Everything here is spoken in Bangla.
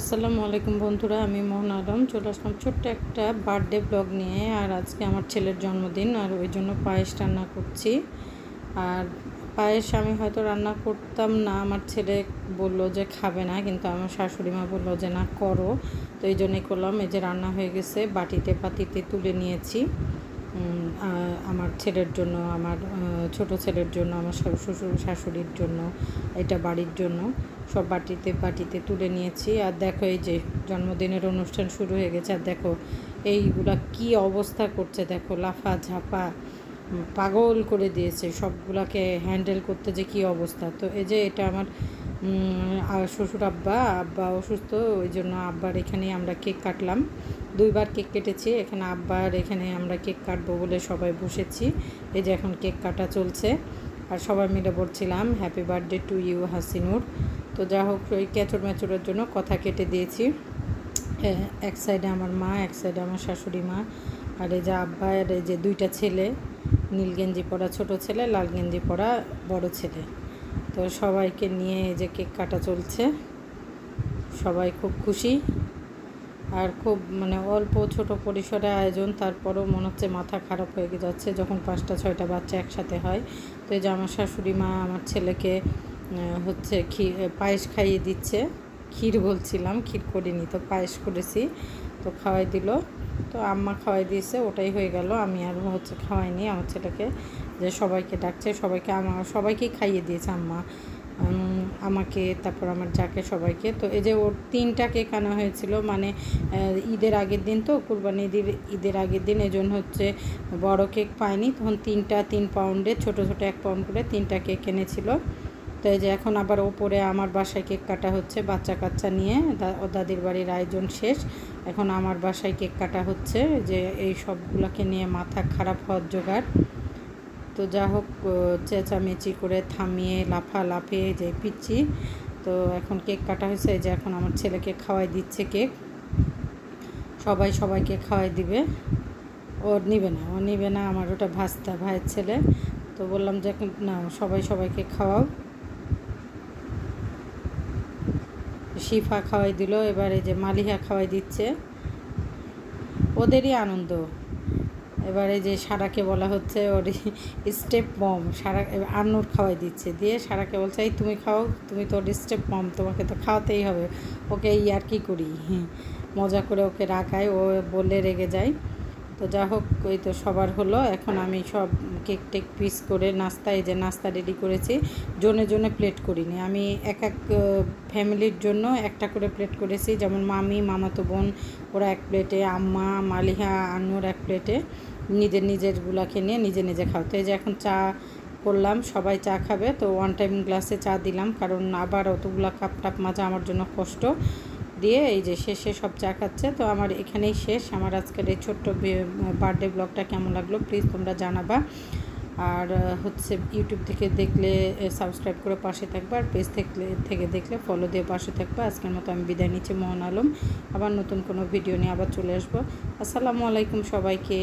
আসসালামু আলাইকুম বন্ধুরা, আমি মোহন আলম। চলে আসলাম ছোট্ট একটা বার্থডে ব্লগ নিয়ে, আর আজকে আমার ছেলের জন্মদিন, আর ওই জন্য পায়েস রান্না করছি। আর পায়েস আমি হয়তো রান্না করতাম না, আমার ছেলে বলল যে খাবে না, কিন্তু আমার শাশুড়ি মা বলল যে না, করো। তো এই জন্যই করলাম, এই যে রান্না হয়ে গেছে, বাটিতে পাতিতে তুলে নিয়েছি। আমার ছেলের জন্য, আমার ছোট ছেলের জন্য, আমার শ্বশুর, শাশুড়ির জন্য, এটা বাড়ির জন্য, সব বাটিতে বাটিতে তুলে নিয়েছি। আর দেখো এই যে জন্মদিনের অনুষ্ঠান শুরু হয়ে গেছে, আর দেখো এইগুলা কি অবস্থা করছে, দেখো লাফা ঝাপা পাগল করে দিয়েছে, সবগুলাকে হ্যান্ডেল করতে যে কি অবস্থা। তো এই যে এটা আমার আর শ্বশুর আব্বা আব্বা অসুস্থ, ওই জন্য আব্বার এখানে আমরা কেক কাটলাম। দুইবার কেক কেটেছি, এখানে আব্বার এখানে আমরা কেক কাটবো বলে সবাই বসেছি। এই যে এখন কেক কাটা চলছে। আর সবাই মিলে বলছিলাম happy birthday to you Hasinur. তো যা হোক, ওই ক্যাচর ম্যাচরের জন্য কথা কেটে দিয়েছি। এক সাইডে আমার মা, এক সাইডে আমার শাশুড়ি মা। আর এই যে আব্বা, আর এই যে দুইটা ছেলে, নীল গেঞ্জি পরা ছোট ছেলে, লাল গেঞ্জি পরা বড় ছেলে। তো সবাইকে নিয়ে এই যে কেক কাটা চলছে। সবাই খুব খুশি। আর খুব মানে অল্প ছোট পরিসরে আয়োজন, তারপরও মনে হচ্ছে মাথা খারাপ হয়ে যাচ্ছে যখন পাঁচটা, ছয়টা বাচ্চা একসাথে হয়। তো এই যে আমার শাশুড়ি মা, আমার ছেলেকে হচ্ছে ক্ষীর পায়েস খাইয়ে দিচ্ছে। ক্ষীর বলছিলাম, ক্ষীর করিনি, তো পায়েস করেছি। তো খাওয়াই দিল। তো আম্মা খাওয়াই দিয়েছে, ওটাই হয়ে গেল। আমি আর হচ্ছে খাওয়াইনি, আমার ছেলেকে যে সবাইকে ডাকছে, সবাইকে আমার সবাইকেই খাইয়ে দিয়েছে আম্মা। আমাকে, তারপর আমার যাকে সবাইকে। তো এই যে ওর তিনটা কেক আনা হয়েছিল মানে ঈদের আগের দিন তো কুরবানি ঈদের ঈদের আগের দিন, এই জন্য হচ্ছে বড় কেক পায়নি তখন তিনটা তিন পাউন্ডে, ছোট ছোট এক পাউন্ড করে তিনটা কেক এনেছিল। তো এই যে এখন আবার ওপরে আমার বাসায় কেক কাটা হচ্ছে, বাচ্চা কাচ্চা নিয়ে। ও দাদির বাড়ির আয়োজন শেষ। এখন আমার বাসায় কেক কাটা হচ্ছে। যে এই সবগুলোকে নিয়ে মাথা খারাপ হওয়ার জোগাড়। তো যা হোক চেঁচামেচি করে থামিয়ে লাফা লাফিয়ে যে পিচ্ছি। তো এখন কেক কাটা হয়েছে। যে এখন আমার ছেলেকে খাওয়াই দিচ্ছে কেক। সবাই সবাইকে খাওয়াই দিবে। ওর নিবে না। ও নিবে না। আমার ওটা ভাস্তা ভাইয়ের ছেলে। তো বললাম যে না, সবাই সবাইকে খাওয়াও। শিফা খাওয়াই দিল, এবারে যে মালিহা খাওয়াই দিচ্ছে। ওদেরই আনন্দ। এবারে যে সারাকে বলা হচ্ছে, ওর স্টেপ মম, সারা আন্নুর খাওয়াই দিচ্ছে। দিয়ে সারাকে বলছে, এই তুমি খাও, তুমি তো ওর স্টেপ মম, তোমাকে তো খাওয়াতেই হবে। ওকে এই আর কি করি? মজা করে ওকে রাখায় ও বললে রেগে যায়। তো যা হোক ওই তো সবার হলো। এখন আমি সব কেক টেক পিস করে নাস্তা এই যে নাস্তা রেডি করেছি, জনে জনে প্লেট করিনি। আমি এক এক ফ্যামিলির জন্য একটা করে প্লেট করেছি। যেমন মামি, মামাতো বোন, ওরা এক প্লেটে, আম্মা, মালিহা, আন্নুর এক প্লেটে। নিজের নিজেরগুলাকে নিয়ে নিজে নিজে খাও। তো এই যে এখন চা করলাম, সবাই চা খাবে। তো ওয়ান টাইম গ্লাসে চা দিলাম, কারণ আবার অতগুলা কাপ টাপ মাজা আমার জন্য কষ্ট। দিয়ে এই যে শেষে সব চা খাচ্ছে, তো আমার এখানেই শেষ। আমার আজকের এই ছোট্ট বার্থডে ব্লগটা কেমন লাগল প্লিজ তোমরা জানাবা। আর হচ্ছে ইউটিউব থেকে দেখলে সাবস্ক্রাইব করে পাশে থাকবে। আর পেজ থেকে থেকে দেখলে ফলো দিয়ে পাশে থাকবে। আজকের মতো আমি বিদায় নিচ্ছি, মোহন আলম। আবার নতুন কোনো ভিডিও নিয়ে আবার চলে আসব। আসসালামু আলাইকুম সবাইকে।